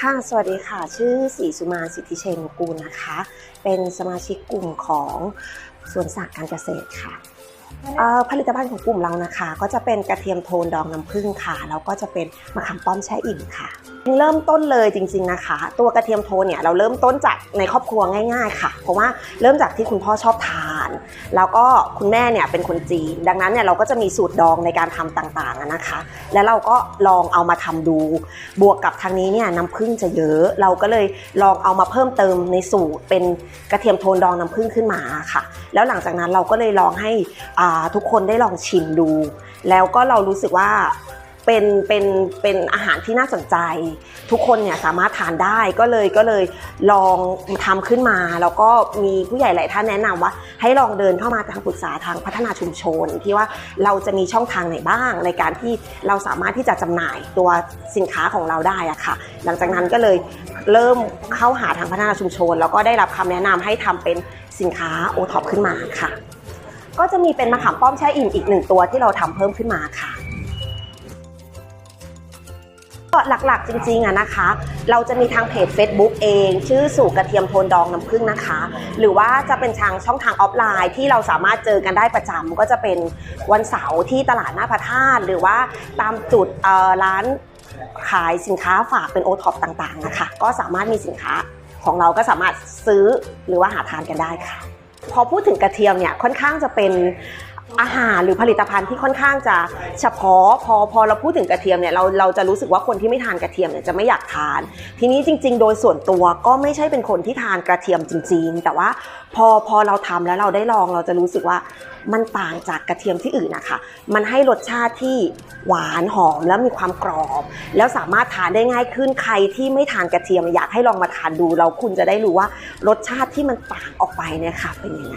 ค่ะ สวัสดีค่ะ ชื่อศรีสุมาสิทธิเชนกูลนะคะ เป็นสมาชิกกลุ่มของสวนสัตว์การเกษตรค่ะผลิตภัณฑ์ของกลุ่มเรานะคะ ก็จะเป็นกระเทียมโทนดองน้ำผึ้งค่ะแล้วก็จะเป็นมะขามป้อมแช่อิ่มค่ะ เริ่มต้นเลยจริง ๆนะคะ ตัวกระเทียมโทนเนี่ยเราเริ่มต้นจากในครอบครัวง่าย ๆ ค่ะ เพราะว่าเริ่มจากที่คุณพ่อชอบทาน แล้วก็คุณแม่เนี่ยเป็นคนจีน ดังนั้นเนี่ยเราก็จะมีสูตรดองในการทำต่างๆนะคะ แล้วเราก็ลองเอามาทำดู บวกกับทางนี้เนี่ยน้ำผึ้งจะเยอะ เราก็เลยลองเอามาเพิ่มเติมในสูตรเป็นกระเทียมโทนดองน้ำผึ้งขึ้นมาค่ะ แล้วหลังจากนั้นเราก็เลยลองให้ทุกคนได้ลองชิมดู แล้วก็เรารู้สึกว่า เป็นเป็นเป็นอาหารที่น่าสนใจ ทุกคนเนี่ยสามารถทานได้ก็เลยก็เลยลองทำขึ้นมา แล้วก็มีผู้ใหญ่หลายท่านแนะนำว่า ให้ลองเดินเข้ามาทางปรึกษาทางพัฒนาชุมชน ที่ว่าเราจะมีช่องทางไหนบ้าง ในการที่เราสามารถที่จะจำหน่ายตัวสินค้าของเราได้อะค่ะ หลังจากนั้นก็เลยเริ่มเข้าหาทางพัฒนาชุมชน แล้วก็ได้รับคำแนะนำให้ทำเป็นสินค้าโอท็อปขึ้นมาค่ะ ก็จะมีเป็นมะขามป้อมแช่อิ่มอีกหนึ่งตัวที่เราทำเพิ่มขึ้นมาค่ะ หลักๆ จริงๆอะนะคะ เราจะมีทางเพจ Facebook เอง ชื่อสู่กระเทียมโทนดองน้ำผึ้งนะคะ หรือว่าจะเป็นทางช่องทางออฟไลน์ที่เราสามารถเจอกันได้ประจำก็จะเป็นวันเสาร์ที่ตลาดหน้าพระธาตุหรือว่าตามจุดร้านขายสินค้าฝากเป็นโอท็อปต่างๆนะคะ ก็สามารถมีสินค้าของเราก็สามารถซื้อหรือว่าหาทานกันได้ค่ะ พอพูดถึงกระเทียมเนี่ยค่อนข้างจะเป็น อาหารหรือผลิตภัณฑ์ที่ค่อนข้างจะเฉพาะพอพอเราพูดถึงกระเทียมเนี่ยเราเราจะรู้สึกว่าคนที่ไม่ทานกระเทียมเนี่ยจะไม่อยากทาน ทีนี้จริง ๆ โดยส่วนตัวก็ไม่ใช่เป็นคนที่ทานกระเทียมจริง ๆ แต่ว่าพอพอเราทำแล้วเราได้ลองเราจะรู้สึกว่ามันต่างจากกระเทียมที่อื่นนะคะ มันให้รสชาติที่หวานหอมแล้วมีความกรอบ แล้วสามารถทานได้ง่ายขึ้นใครที่ไม่ทานกระเทียมอยากให้ลองมาทานดูแล้วคุณจะได้รู้ว่ารสชาติที่มันต่างออกไปเนี่ยค่ะเป็นยังไง